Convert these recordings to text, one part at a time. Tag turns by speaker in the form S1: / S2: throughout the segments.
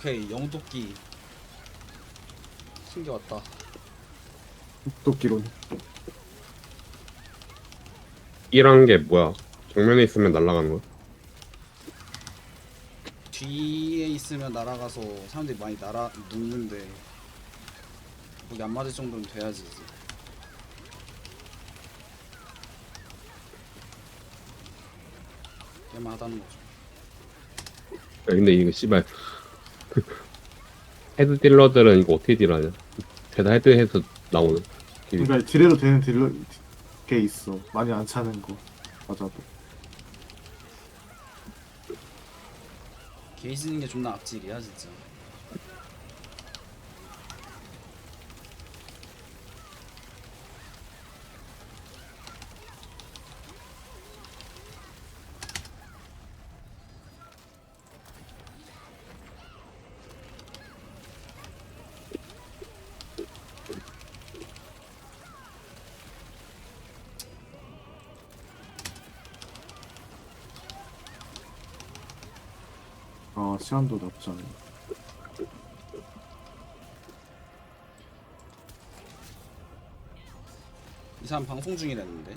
S1: 오케이 영도끼 챙겨왔다
S2: 도끼론
S3: 이란 게 뭐야? 정면에 있으면 날아가는 거야?
S1: 뒤에 있으면 날아가서 사람들이 많이 날아 눕는데 거기 안 맞을 정도는 돼야지 이제. 얘만 하다는 거죠
S3: 야, 근데 이거 씨발 헤드 딜러들은 이거 어떻게 딜하냐? 대다 헤드 해서 나오는. 딜.
S2: 그러니까 딜해도 되는 딜러 게 있어 많이 안 차는 거 맞아도
S1: 게이 쓰는 게 존나 악질이야 진짜
S2: 시간도 나쁘지 않네
S1: 이 사람 방송 중이랬는데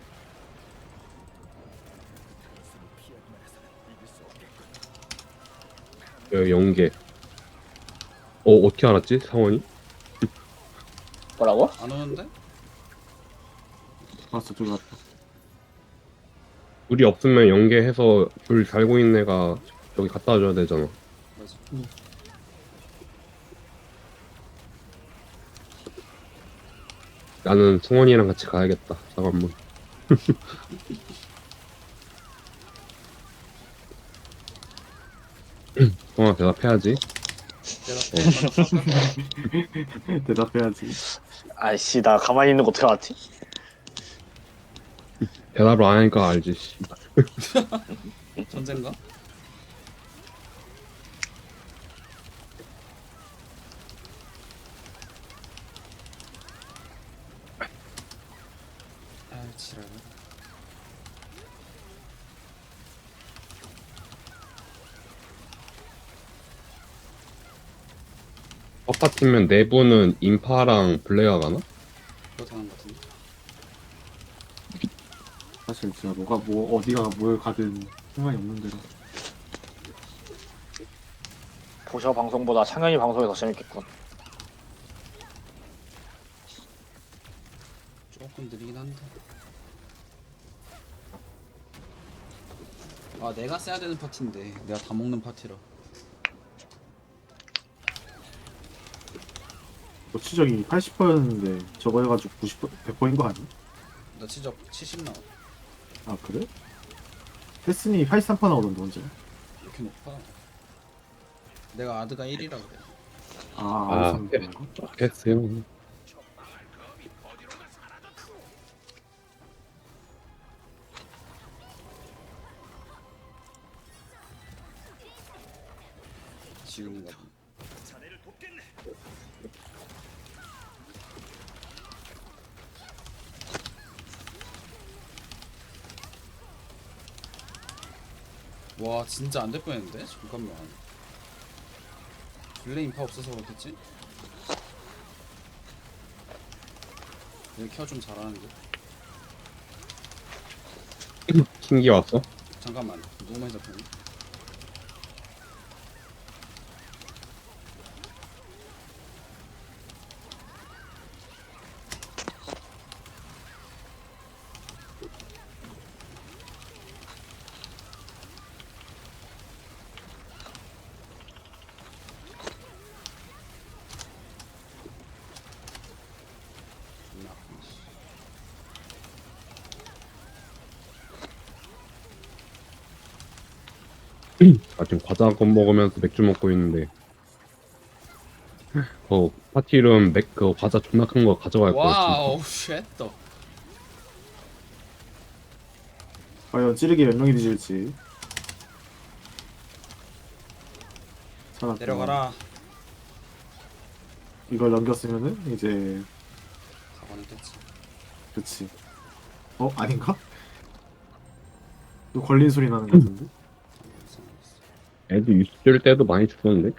S3: 여 연계. 어 어떻게 알았지 상원이?
S4: 뭐라고?
S1: 안 오는데?
S2: 봤어 저기 갔다
S3: 우리 없으면 연계해서 줄 달고 있는 애가 여기 갖다 줘야 되잖아.
S1: 맞아
S3: 나는 승원이랑 같이 가야겠다. 잠깐만. 성아 대답해야지.
S1: 대답해
S2: 대답해야지
S4: 아이씨 나 가만히 있는 거 어떻게 알았지?
S3: 대답을 안 하니까 알지. 씨.
S1: 전쟁가? 아 지랄
S3: 헛파티면 내부는 인파랑 블레어 가나?
S1: 그렇다는 것 같은데.
S2: 사실 진짜 뭐가 뭐 어디가 뭘 가든 상관이 없는 대로.
S4: 보셔 방송보다 창현이 방송이 더 재밌겠군.
S1: 조금 느리긴 한데. 아 내가 써야 되는 파티인데. 내가 다 먹는 파티라
S2: 치적이 80%였는데 저거 해가지고 90% 100%인 거 아니야?
S1: 나 치적 70 나와
S2: 아 그래? 테스니 83% 나오던데 언제?
S1: 이렇게 높아 내가 아드가 1이라 그래
S2: 아,
S3: 아,
S2: 아, 아
S3: 네. 알겠어요.
S1: 지우는 거 와 진짜 안 될 뻔했는데 잠깐만 블레 인 파 없어서 그렇겠지? 얘 케어 좀 잘하는데
S3: 킹기 왔어?
S1: 잠깐만 너무 많이 잡혔네 존나 아프네, 씨.
S3: 아 지금 과자 한건 먹으면서 맥주 먹고 있는데. 어 파티 이름 맥그 과자 존나 큰 거 가져갈 거야.
S1: 와우 쉣더
S2: 과연 찌르기 몇 명이 뒤질지 살았다.
S1: 내려가라
S2: 이걸 넘겼으면은 이제
S1: 가관은 깼지
S2: 그치 어? 아닌가? 또 걸린 소리 나는 것 같은데?
S3: 애들 유스 줄 때도 많이 죽었는데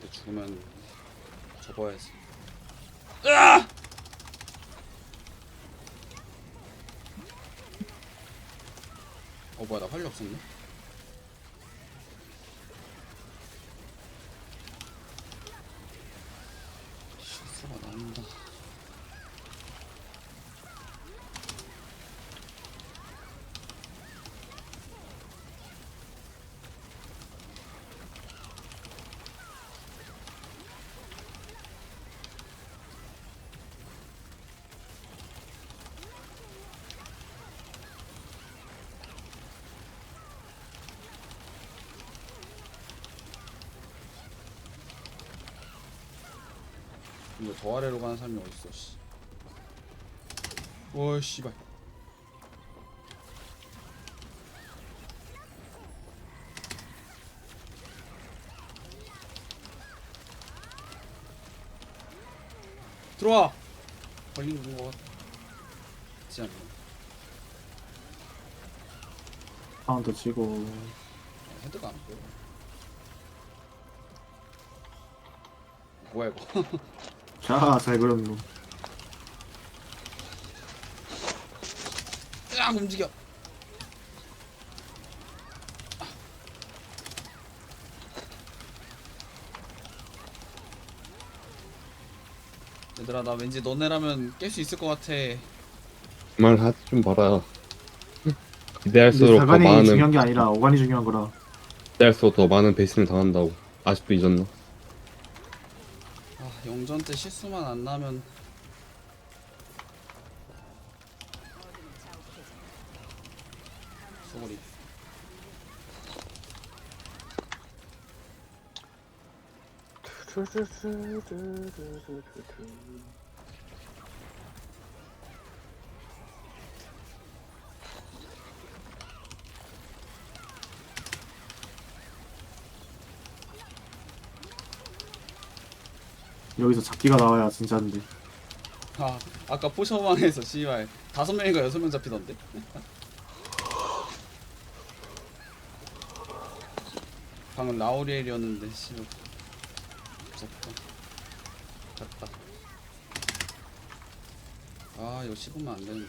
S3: 근데
S1: 죽으면 접어야지. 으아! 어 뭐야 나 활력 없었네. 실수가 난다. 더 아래로 가는 사람이 어딨어 씨. 오 씨발. 들어와. 걸린 거 같지 않나?
S2: 카운터 치고.
S1: 아, 헤드가 안 보여. 뭐야 이거
S2: 자 잘 그렸노
S1: 으악 움직여 얘들아 나 왠지 너네라면 깰 수 있을 것 같아
S3: 말 하지 좀 봐라.
S2: 근데
S3: 기대할수록 더
S2: 자간이
S3: 많은
S2: 중요한 게 아니라 어간이 중요한 거라
S3: 기대할수록 더 많은 배신을 당한다고. 아직도 잊었나?
S1: 아 영전 때 실수만 안 나면. 소리
S2: 여기서 잡기가 나와야 진짜인데.
S1: 아 아까 포셔방에서 씨발 다섯 명인가 여섯 명 잡히던데? 방금 라우리엘이었는데 씨발. 무섭다. 갔다. 아 이거 씹으면 안 되는데.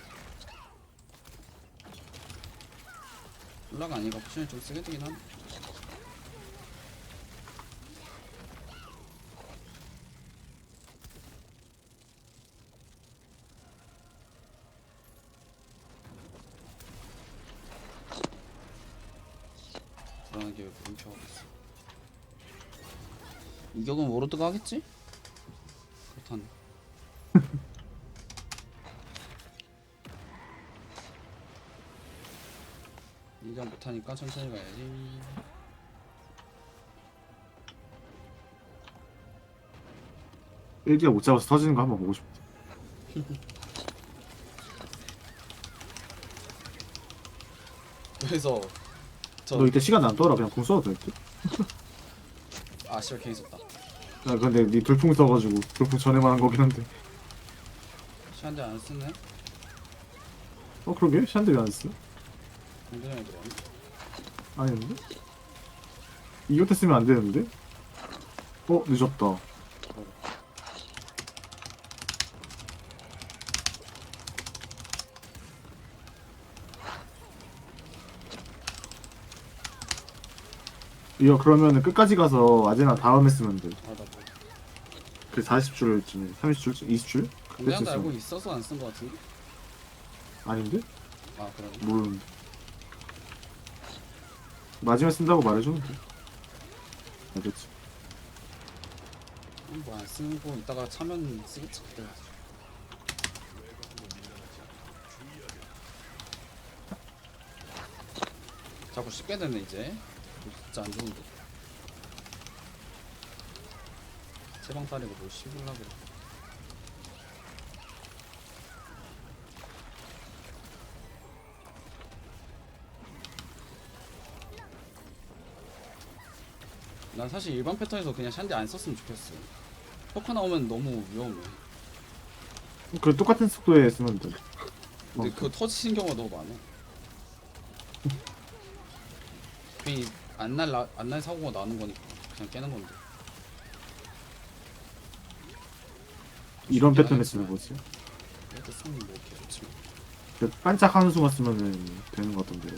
S1: 올라가 아니가? 포션이 좀 세게 되긴 하네 불안하게 왜 물음표하고 있어 이격은 워로드가 하겠지? 그렇다네. 이격 못하니까 천천히 가야지.
S2: 일기가 못 잡아서 터지는 거 한번 보고 싶다
S1: 그래서
S2: 저너 이때 시간 안 떠라. 그냥 궁 써도 될듯?
S1: 아 씨발 걔 있었다
S2: 아 근데 니 돌풍 써가지고 돌풍 전에만 한 거긴 한데
S1: 시간제 안 쓰네?
S2: 어 그러게? 샨데 왜안 쓰?
S1: 공전에 들어왔네
S2: 아닌데? 이것 때 쓰면 안 되는데? 어 늦었다 이거 그러면은 끝까지 가서 아제나 다음에 쓰면 돼.
S1: 아나 뭐
S2: 그 40줄쯤에 30줄? 20줄? 그때
S1: 공장도 알고 있어서 안 쓴 거 같은데?
S2: 아닌데?
S1: 아 그래
S2: 모르는데. 마지막에 쓴다고 말해주면 돼. 알겠지.
S1: 뭐안 쓰고 이따가 차면 쓰겠지 그래 자꾸 씹게 되네 이제 진짜 안 좋은데 세방 따리고 뭘 씹으려고 난 사실 일반 패턴에서 그냥 샨디 안 썼으면 좋겠어 포카 나오면 너무 위험해
S2: 그 똑같은 속도에 쓰면 돼.
S1: 근데
S2: 어.
S1: 그거 터지는 경우가 너무 많아. 괜히 안날 안날 사고가 나는 거니까 그냥 깨는 건데.
S2: 이런 패턴에 쓰는 거지.
S1: 이렇게 쓰면 뭐 개좋지.
S2: 그 반짝하는 수만 쓰면은 되는 것 같던데.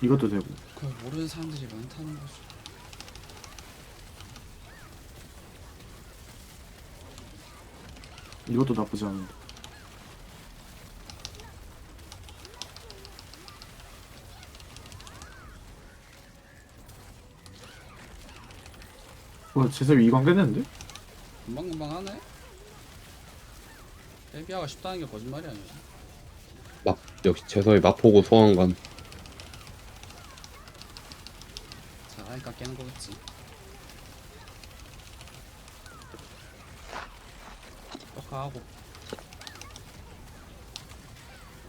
S2: 이것도 되고.
S1: 그 모르는 사람들이 많다는 거지.
S2: 이것도 나쁘지 않은데. 와, 제섭이 이광 깼는데?
S1: 금방금방 하네. 헬비아가 쉽다는 게 거짓말이 아니지
S3: 막 역시 재서의 마포고 소환관.
S1: 잘하니까 깨는 거겠지 떡하고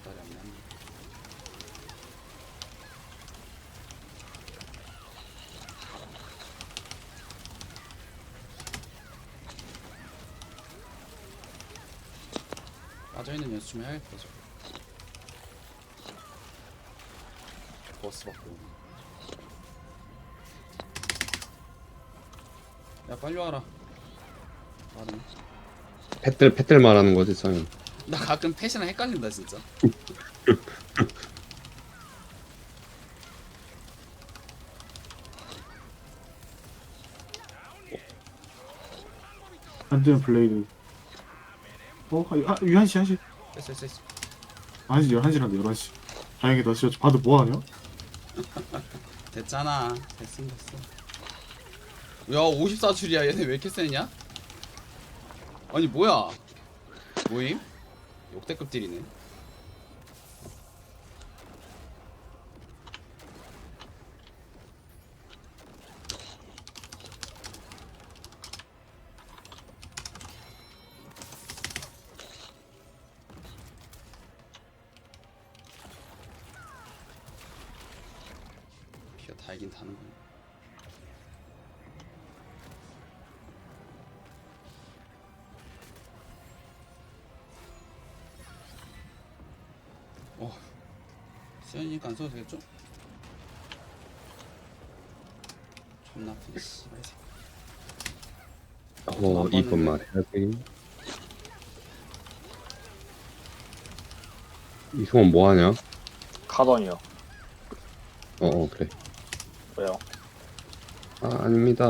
S1: 기다려 안 나네 빠져있는 연습 좀 해야겠다 저 버스 받고 야 빨리 와라 빠르네
S3: 팻들 팻들 말하는 거지 참
S1: 나 가끔 펫이랑 헷갈린다 진짜
S2: 안 되면 블레이드. 어, 아, 1시, 1시.
S1: 됐어 됐어 됐어
S2: 1시, 11시란데, 11시. 다행이다. 진짜 봐도 뭐하냐?
S1: 됐잖아 됐음 됐어 야 54줄이야 얘네 왜 이렇게 세냐? 아니 뭐야 뭐임? 역대급 딜이네 수현이니까 안 써도 되겠죠? 존나 아프네 씨발 이 새끼.
S3: 어 이쁜 말 해야지 이승원 뭐 하냐?
S4: 카던이요.
S3: 어 어 그래
S4: 왜요?
S3: 아 아닙니다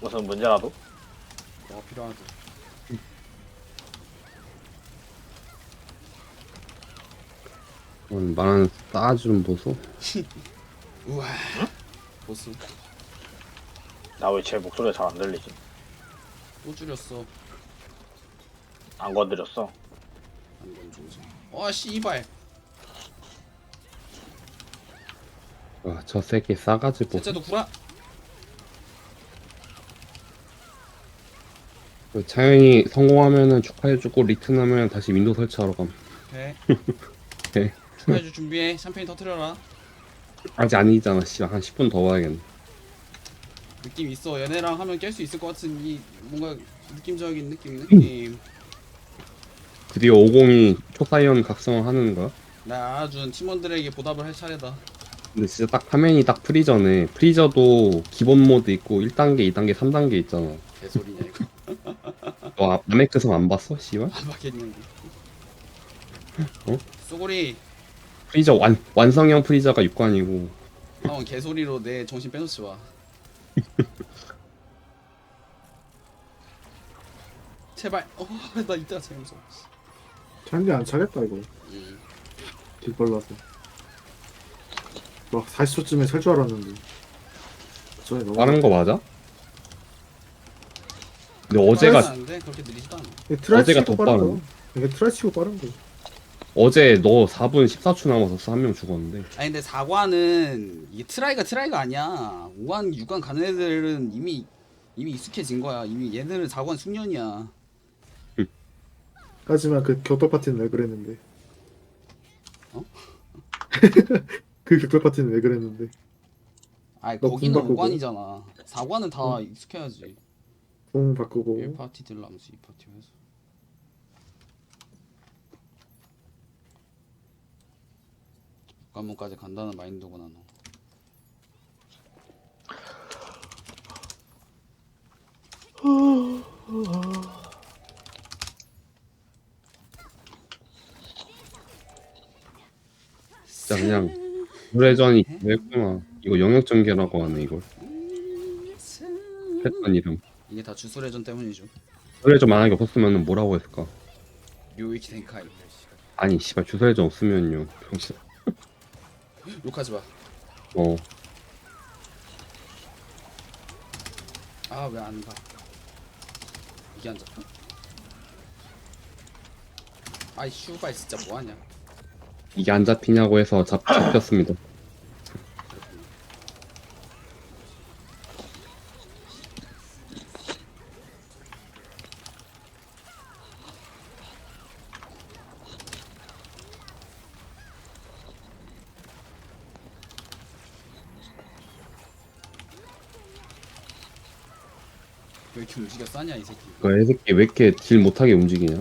S4: 무슨 문제라도?
S1: 뭐가 필요하다
S3: 오늘 말하는 싸가지 좀 보소.
S1: 우와. 보스
S4: 나 왜 제 목소리가 잘 안 들리지?
S1: 또 줄였어.
S4: 안 건드렸어.
S1: 안건 중지 와 씨발.
S3: 와, 저 새끼 싸가지 보소
S1: 셋째도 구라.
S3: 차영이 성공하면은 축하해주고 리튼하면 다시 윈도우 설치하러
S1: 감돼
S3: 돼.
S1: 축하해줄 준비해. 샴페인 터트려라
S3: 아직 아니잖아 씨한 10분 더 봐야겠네.
S1: 느낌 있어. 얘네랑 하면 깰 수 있을 것 같은 이 뭔가 느낌적인 느낌 느낌.
S3: 드디어 50이 초사이언 각성을 하는 거야?
S1: 나 알아준 팀원들에게 보답을 할 차례다.
S3: 근데 진짜 딱 화면이 딱 프리저네. 프리저도 기본 모드 있고 1단계 2단계 3단계 있잖아.
S1: 개소리냐 이거?
S3: 너 아- 아메크성 안 봤어? 씨발?
S1: 안 받겠는데.
S3: 어?
S1: 쏘고리
S3: 프리저 완, 완성형 프리저가 6관이고
S1: 형 개소리로 내 정신 빼놓지 마 제발 어 나 이때가 제일 무서워
S2: 잔디 안 차겠다, 이거.
S1: 음.
S2: 뒷발라서. 막 40초쯤에 살 줄 알았는데. 저에 너무.
S3: 빠른 거 맞아? 근데 어제가
S1: 그렇게 느리지도 않아
S2: 이게 트라이
S3: 어제가
S2: 치고
S3: 더
S2: 빠른. 거. 이게 트라이 치고 빠른 거.
S3: 어제 너 4분 14초 남았었어 한 명 죽었는데.
S1: 아니 근데 4관은 이게 트라이가 트라이가 아니야. 5관 6관 가는 애들은 이미 이미 익숙해진 거야. 이미 얘들은 4관 숙련이야.
S2: 하지만 그 격돌 파티는 왜 그랬는데?
S1: 어?
S2: 그 격돌 파티는 왜 그랬는데?
S1: 아니
S2: 너
S1: 거기는
S2: 군 바꾸고.
S1: 5관이잖아. 4관은 다 익숙해야지.
S2: 공 바꾸고.
S1: 1파티 들라면서 2파티 해서 관문까지 간다는 마인드구나 너.
S3: 진짜 그냥 노래전이 왜구나 이거 영역 전개라고 하네 이걸 패턴 이름
S1: 이게 다 주술회전 때문이죠.
S3: 주술회전 만약에 없었으면 뭐라고 했을까
S1: 요이키 텐카이.
S3: 아니 씨발 주술회전 없으면요 병신
S1: 욕하지 마.
S3: 어
S1: 아 왜 안 가? 이게 안 잡혀? 아이 슈발 진짜 뭐하냐?
S3: 이게 안 잡히냐고 해서 잡, 잡혔습니다
S1: 왜 이렇게 움직여 싸냐 이 새끼.
S3: 그 애새끼 왜 이렇게 딜 못하게 움직이냐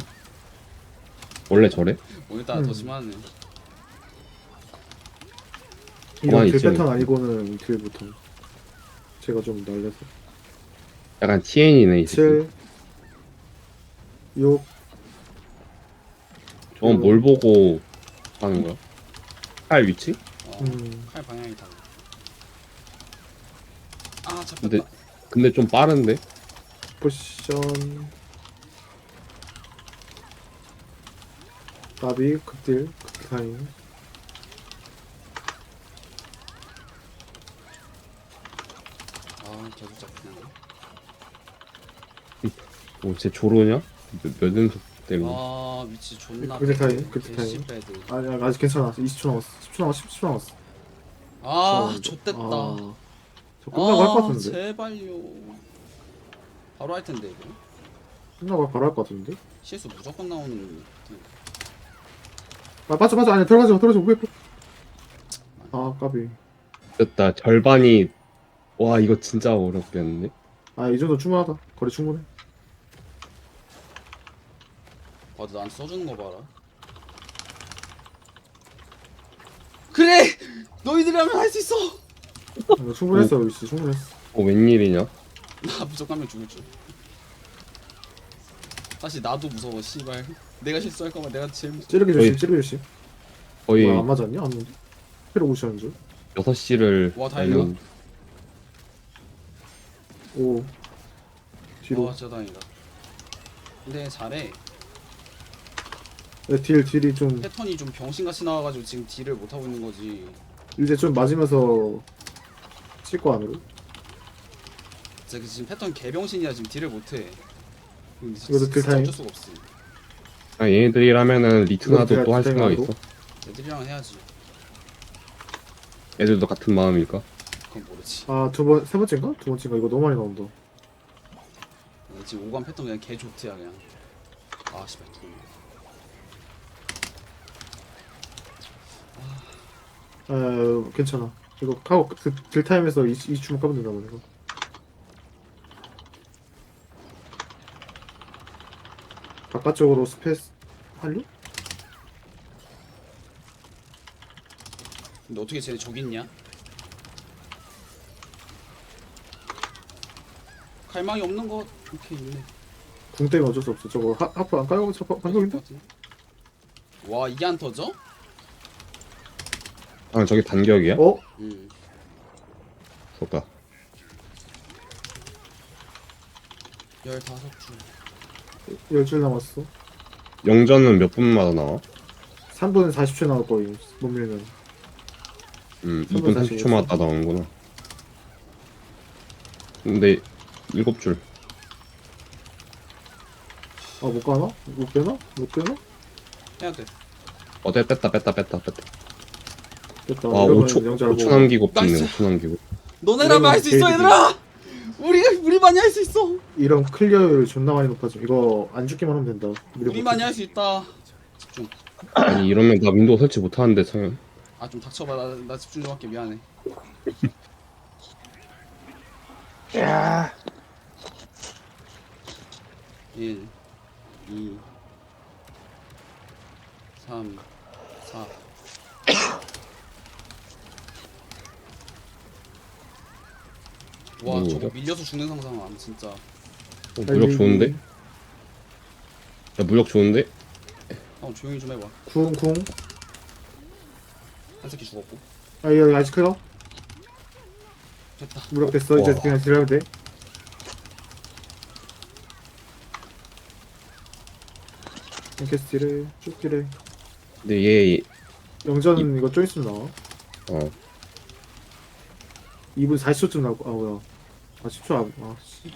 S3: 원래 저래?
S1: 오늘따라 더
S2: 음.
S1: 심하네.
S2: 이런
S3: 가만히
S2: 딜
S3: 있지.
S2: 패턴 아니고는 딜 못함 제가 좀 날려서
S3: 약간 TN이네 이 새끼
S2: 7 6
S3: 저건 뭘 보고 하는 거야? 칼 위치?
S1: 어,
S2: 음.
S1: 칼 방향이 달라. 아 잡혔다.
S3: 근데 근데 좀 빠른데?
S2: 포션 나비 극딜 극타임
S1: 아 계속 잡히네.
S3: 뭐쟤 조로냐? 몇, 몇 연속 때문에
S1: 아 위치 존나.
S2: 그때 타임, 그때
S1: 개씨
S2: 타임.
S1: 배드.
S2: 아니 아직 괜찮아 20초 남았어 10초 남았어 10초 남았어
S1: 아
S2: 저-
S1: 좆됐다.
S2: 아, 저 끝나고 할것 같은데
S1: 제발요. 바로 할 텐데 이거.
S2: 끝나고 바로 할 것 같은데
S1: 실수 무조건 나오는.
S2: 아 맞아 맞아 아니 들어가지 마 들어가지 마왜 아 까비
S3: 됐다 절반이 와 이거 진짜 어렵겠는데?
S2: 아 이 정도 충분하다 거리 충분해
S1: 아, 너 나한테 써주는 거 봐라. 그래! 너희들이라면 할 수 있어!
S2: 아, 충분했어 위치 충분했어
S3: 어 웬일이냐?
S1: 나 무조건 하면 죽을 줄. 사실 나도 무서워, 씨발. 내가 실수할까봐 내가 제일 무서워.
S2: 찌르기 조심
S3: 거의-
S2: 찌르기 조심
S3: 거의
S2: 뭐야 안 맞았냐? 안 맞았는데 패로 오시는 줄
S3: 6시를
S1: 와, 다행이다.
S2: 오 뒤로
S1: 와, 진짜 다행이다. 근데 잘해.
S2: 네, 딜 딜이 좀
S1: 패턴이 좀 병신같이 나와가지고 지금 딜을 못하고 있는 거지.
S2: 이제 좀 맞으면서 칠 거 안으로
S1: 진짜 그 지금 패턴 개병신이야 지금 딜을 못해.
S2: 이것도
S1: 진짜
S2: 딜 타임?
S1: 어쩔 수가 없어.
S3: 아 얘네들이라면은 리트나도
S2: 이거 또할딜
S3: 생각 있어?
S1: 애들이랑은 해야지.
S3: 애들도 같은 마음일까?
S1: 그건 모르지.
S2: 아 두 번 세 번째인가? 두 번째인가? 이거 너무 많이 나온다
S1: 지금 오관 패턴 그냥 개 좋트야 그냥. 아 씨발 두.
S2: 아 괜찮아 이거 하고 그, 딜 타임에서 이, 이 주먹 까면 된다 이거 바깥쪽으로 스페이스 한류?
S1: 근데 어떻게 쟤네 저기 있냐? 갈망이 없는 거 이렇게 있네.
S2: 궁 때문에 어쩔 수 없어 저거 하, 하프 안 깔고 저 방송인데?
S1: 와 이게 안 터져?
S3: 아 저기 반격이야?
S2: 어?
S1: 응.
S3: 좋다
S1: 열다섯 줄.
S2: 열줄 남았어
S3: 영전은 몇 분마다 나와?
S2: 3분은 40초 나올 거임 못 밀면
S3: 음
S2: 3분
S3: 2분 30초마다 나오는구나 근데 7줄
S2: 아 못 가나? 못 빼나? 못 빼나?
S1: 해야 돼.
S3: 어제 뺐다 뺐다 뺐다 뺐다
S2: 됐다
S3: 와
S2: 이러면
S3: 5초,
S2: 영자를
S3: 5초
S2: 보고.
S3: 남기고 뺐네
S1: 나이스.
S3: 5초 남기고
S1: 너네라면 할 수 있어 얘들아. 우리가 우리만이 할 수 있어.
S2: 이런 클리어율 존나 많이 높아져 이거 안 죽기만 하면 된다 미리
S1: 우리만이 못할수 있다. 집중.
S3: 아니 이러면 나 윈도우 설치 못하는데 창현
S1: 아 좀 닥쳐봐. 나, 나 집중 좀 할게 미안해.
S4: 야
S1: 1 2 3 4 와
S3: 오,
S1: 저거
S3: 저-
S1: 밀려서 죽는 상상함 진짜.
S3: 어, 무력 좋은데? 야 무력 좋은데?
S1: 어 조용히 좀 해봐.
S2: 궁궁.
S1: 한 새끼 죽었고.
S2: 아 이거 아직 클러?
S1: 됐다.
S2: 무력 됐어? 이제
S3: 와.
S2: 그냥 딜하면 돼? 계속 딜해 쭉 딜해
S3: 근데 얘
S2: 영전 이거 좀 있으면 나와.
S3: 어,
S2: 2분 40초쯤 나고 아 뭐야 아 10초 안.. 아 씨.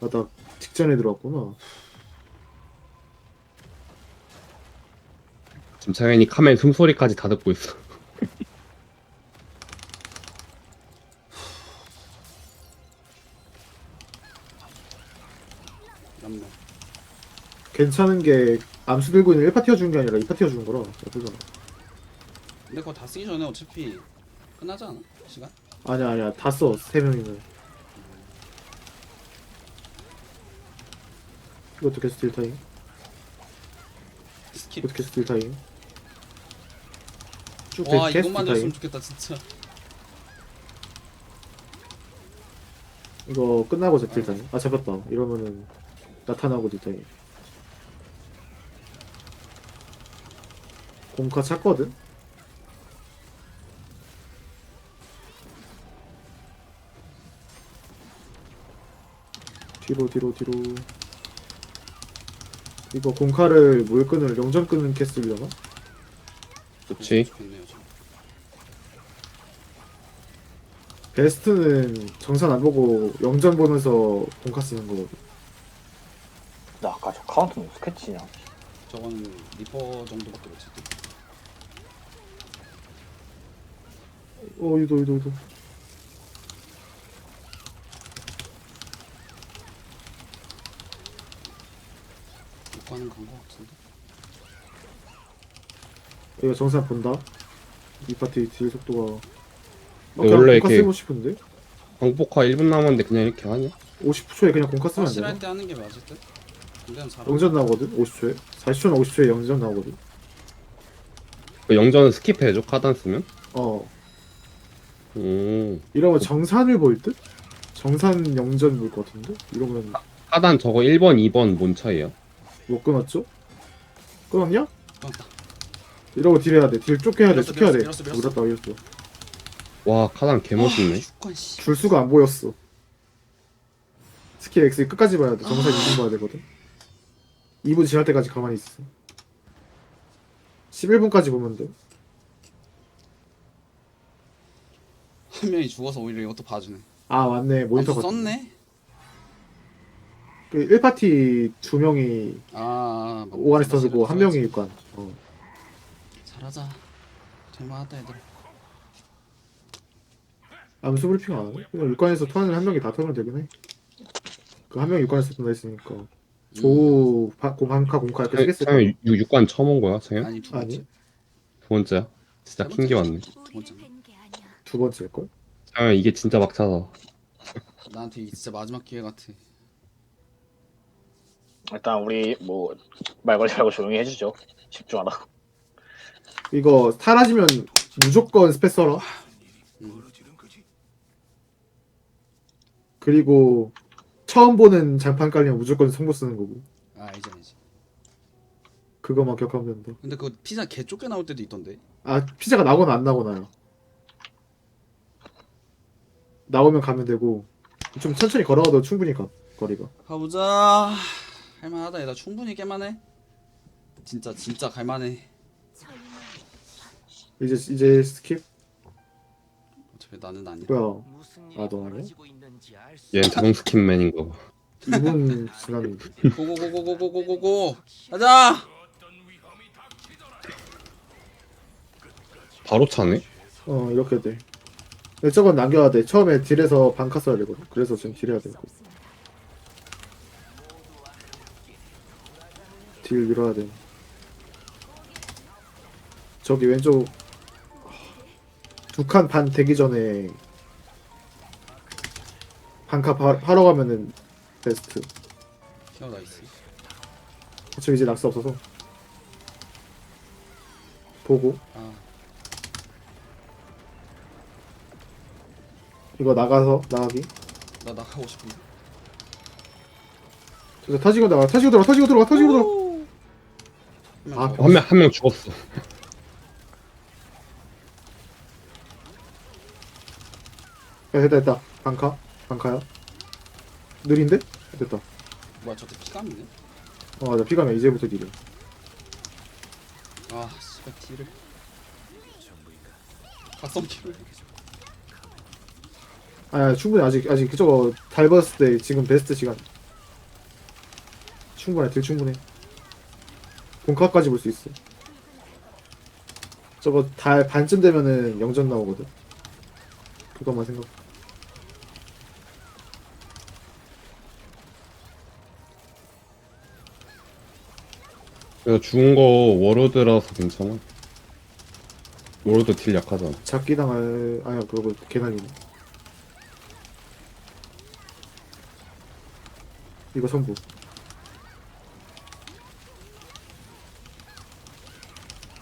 S2: 아나 직전에 들어왔구나
S3: 지금 창현이 카멘 숨소리까지 다 듣고 있어.
S1: 남네
S2: 괜찮은 게 암수 들고 있는 1파 띄워주는 게 아니라 2파 띄워주는 거라 나쁘잖아
S1: 근데 그거 다 쓰기 전에 어차피 끝나지 않아? 시간?
S2: 아니야 아니야. 다써. 3명이면. 이것도 계속 딜 타임.
S1: 스킵.
S2: 이것도 계속 딜 타임. 쭉
S1: 와
S2: 계속
S1: 이것만
S2: 딜 타임
S1: 됐으면 좋겠다 진짜.
S2: 이거 끝나고 딜 타임. 아 잡혔다. 이러면은 나타나고 딜 타임. 공카 찼거든? 뒤로 뒤로 뒤로. 이거 공카를 뭘 끈을 영전 끄는 캐스려나?
S3: 그치?
S2: 베스트는 정산 안 보고 영전 보면서 공카 쓰는 거거든.
S4: 나 아까 저 카운트는 스케치냐?
S1: 저거는 리퍼 정도밖에 못 쳤대.
S2: 어 유도 유도 유도
S1: 못 가는 간거 같은데
S2: 이거 정산 본다 이 파티 딜 속도가 막
S3: 원래
S2: 그냥 공카
S3: 이렇게-
S2: 쓰고 싶은데
S3: 광복화 1분 남았는데 그냥 이렇게 하냐?
S2: 50초에 그냥 공카 쓰면 안
S1: 확실할
S2: 되나?
S1: 때 하는 게 맞을 듯? 잘
S2: 영전 나오거든 50초에 40초나 50초에 영전 나오거든
S3: 그 영전은 스킵해줘, 카단 쓰면?
S2: 어
S3: 음.
S2: 이러면 정산을 보일 듯? 정산 영전 볼것 같은데? 이러면
S3: 카단 저거 1번, 2번 뭔 차이야?
S2: 못 끊었죠? 끊었냐?
S1: 끊었다.
S2: 이러고 딜 해야 돼딜 쭉 해야
S1: 밀었어,
S2: 돼쭉 해야 돼.
S1: 밀었어, 밀었어,
S2: 밀었다 밀었어.
S3: 와, 카단 개멋있네.
S1: 씨.
S2: 줄 수가 안 보였어. 스킬 X 끝까지 봐야 돼. 정산 2분 봐야 되거든. 2분 지날 때까지 가만히 있어. 11분까지 보면 돼.
S1: 한 명이 죽어서 오히려 이것도 봐주네.
S2: 아 맞네. 모니터
S1: 아,
S2: 같은
S1: 썼네?
S2: 그 1파티 두 명이
S1: 아
S2: 오간에서 쓰고 한 명이 육관 어.
S1: 잘하자 될만하다 얘들아
S2: 암수 브리핑 안 하네? 그냥 육관에서 턴을 한 명이 다 턴면 되긴 해 그 한 명이 육관에서 턴다 했으니까 조우 바- 공한카 공카 이렇게 쓰겠을 거야
S3: 창현 6관 처음 온 거야, 창현?
S1: 아니 두 번째
S2: 아니
S3: 두 번째야? 진짜 킹기 왔네.
S1: 번째.
S2: 두 번째일걸?
S3: 창현 이게 진짜 막차다.
S1: 나한테 이게 진짜 마지막 기회 같아
S4: 일단 우리 뭐 말 걸지 말고 조용히 해주죠. 집중하라고.
S2: 이거 사라지면 무조건 스페 써라
S1: 음.
S2: 그리고 처음 보는 장판 깔리면 무조건 성보 쓰는 거고.
S1: 아 알지 알지
S2: 그거만 기억하면 된다
S1: 근데 그거 피자 개 쫓겨 나올 때도 있던데?
S2: 아 피자가 나거나 안 나거나요? 나오면 가면 되고. 좀 천천히 걸어가도 충분히 가 거리가.
S1: 가보자 할만하다 얘다 충분히 깨만해. 진짜 진짜 갈만해.
S2: 이제 이제 스킵?
S1: 어차피 나는 아니야.
S2: 뭐야?
S5: 아,
S2: 너 아니야?
S3: 얘는 자동 스킵맨인가 봐.
S2: 2분 지났는데.
S1: 고고고고고고고고 가자!
S3: 바로 차네?
S2: 어 이렇게 돼. 근데 저건 남겨야 돼. 처음에 딜에서 반카 써야 되거든. 그래서 지금 딜해야 되고 딜 밀어야 돼. 저기 왼쪽 두 칸 반 되기 전에 반카 바, 하러 가면은 베스트.
S1: 케어 나이스.
S2: 저 이제 낙서 없어서. 보고.
S1: 아.
S2: 이거 나가서 나가기.
S1: 나 나가고 싶은데.
S2: 저 타지고 나가. 타지고 들어가 타지고 들어가 타지고 들어가 아,
S3: 한 명 한 명 죽었어.
S2: 야, 됐다, 됐다. 방카? 방카야? 느린데? 됐다.
S1: 뭐야 저때 피감이네
S2: 어, 맞아. 피가면 이제부터 딜.
S1: 아 씨발 딜을 아, 각성 딜을
S2: 아, 충분히 아직, 아직 저거 달 봤을 때 지금 베스트 시간. 충분해, 딜 충분해. 본카까지 볼 수 있어. 저거 달 반쯤 되면은 영전 나오거든. 그것만 생각.
S3: 그래서 죽은 거 워로드라서 괜찮아. 워로드 딜 약하잖아.
S2: 잡기 당할 아야 그거 개난이네 이거 선부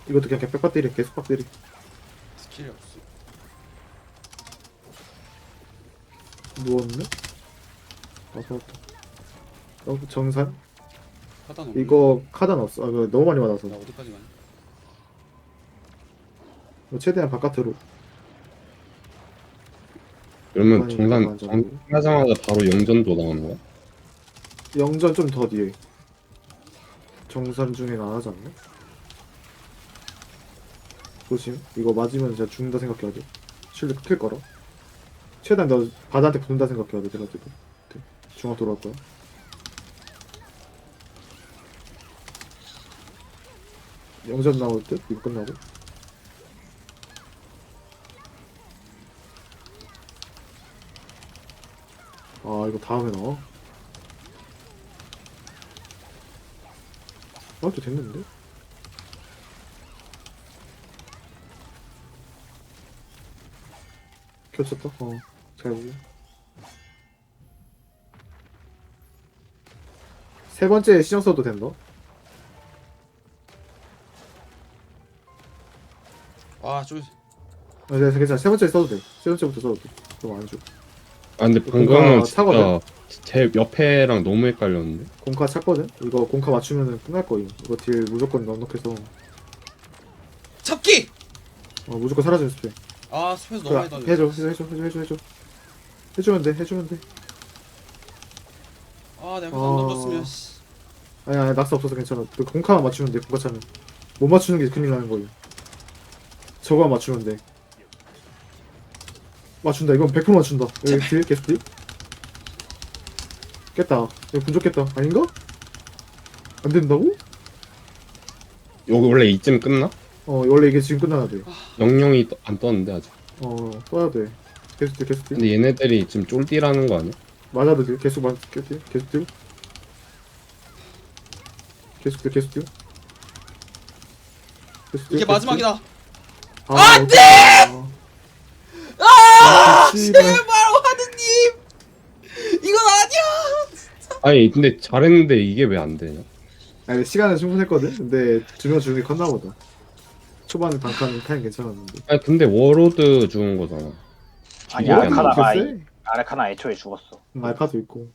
S2: 이것도 그냥 백박 때리 계속 박 때리
S1: 스킬이 없어
S2: 누웠네? 와서 왔다 어, 정산?
S1: 하단
S2: 이거 카단 없어 아, 그거 너무 많이 받아서
S1: 나 어디까지 가냐
S2: 이거 최대한 바깥으로
S3: 그러면 정산
S2: 맞아.
S3: 정하자마자 바로 영전도 나오는 거야?
S2: 영전 좀 더 뒤에 정산 중에는 안 하지 않나? 조심 이거 맞으면 진짜 죽는다 생각해야 돼 실드 클 거라 최대한 너 바다한테 붙는다 생각해야 돼 네. 중앙 돌아올 거야 영전 나올 듯? 이거 끝나고 아 이거 다음에 나와? 아, 또 됐는데? 겹쳤다? 어, 잘 보고. 세 번째 신경 써도 된다?
S1: 아좀
S2: 아, 네, 괜찮아. 세 번째 써도 돼. 세 번째부터 써도 돼. 너무 안 줘.
S3: 아 근데 방금은 진짜
S2: 차거든?
S3: 제 옆에랑 너무 헷갈렸는데?
S2: 공카 찾거든? 이거 공카 맞추면은 끝날 거임. 이거 딜 무조건 넉넉해서.
S1: 잡기
S2: 어, 무조건 사라지는 스페.
S1: 아 스페이스 너무 많이 던져
S2: 해줘, 해줘, 해줘, 해줘, 해줘, 해줘. 해주면 돼, 해주면 돼.
S1: 아 내가
S2: 어.
S1: 안 던졌으면 씨.
S2: 아니, 아니, 낙서 없어서 괜찮아. 그 공카만 맞추면 돼, 공카 차는. 못 맞추는 게 큰일 나는 거임. 저거만 맞추면 돼. 맞춘다. 이건 100% 맞춘다. 여기 딜, 계속 딜. 깼다. 이거 분족했다. 아닌가? 안 된다고?
S3: 여기 원래 이쯤 끝나?
S2: 어, 원래 이게 지금 끝나야 돼.
S3: 영영이 떠- 안 떴는데 아직.
S2: 어, 떠야 돼. 계속 딜, 계속 딜.
S3: 근데 얘네들이 지금 쫄띠라는 거 아니야?
S2: 맞아도 돼. 계속 맞, 계속 딜, 계속 딜. 계속 딜, 계속 딜. 계속 딜,
S1: 이게
S2: 계속
S1: 마지막이다
S2: 딜. 아, 안 돼! 아,
S1: 제발 하느님 이건 아니야
S3: 아니 근데 잘했는데 이게 왜 안 되냐?
S2: 아니, 시간은 충분했거든? 근데 두명 주는 게 컸나 보다. 초반에 단칸 타임 괜찮았는데.
S3: 아니 근데 워로드 죽은 거잖아.
S4: 아니 아레카나가
S2: 글쎄?
S4: 아레카나 애초에 죽었어.
S2: 음, 알파도 있고.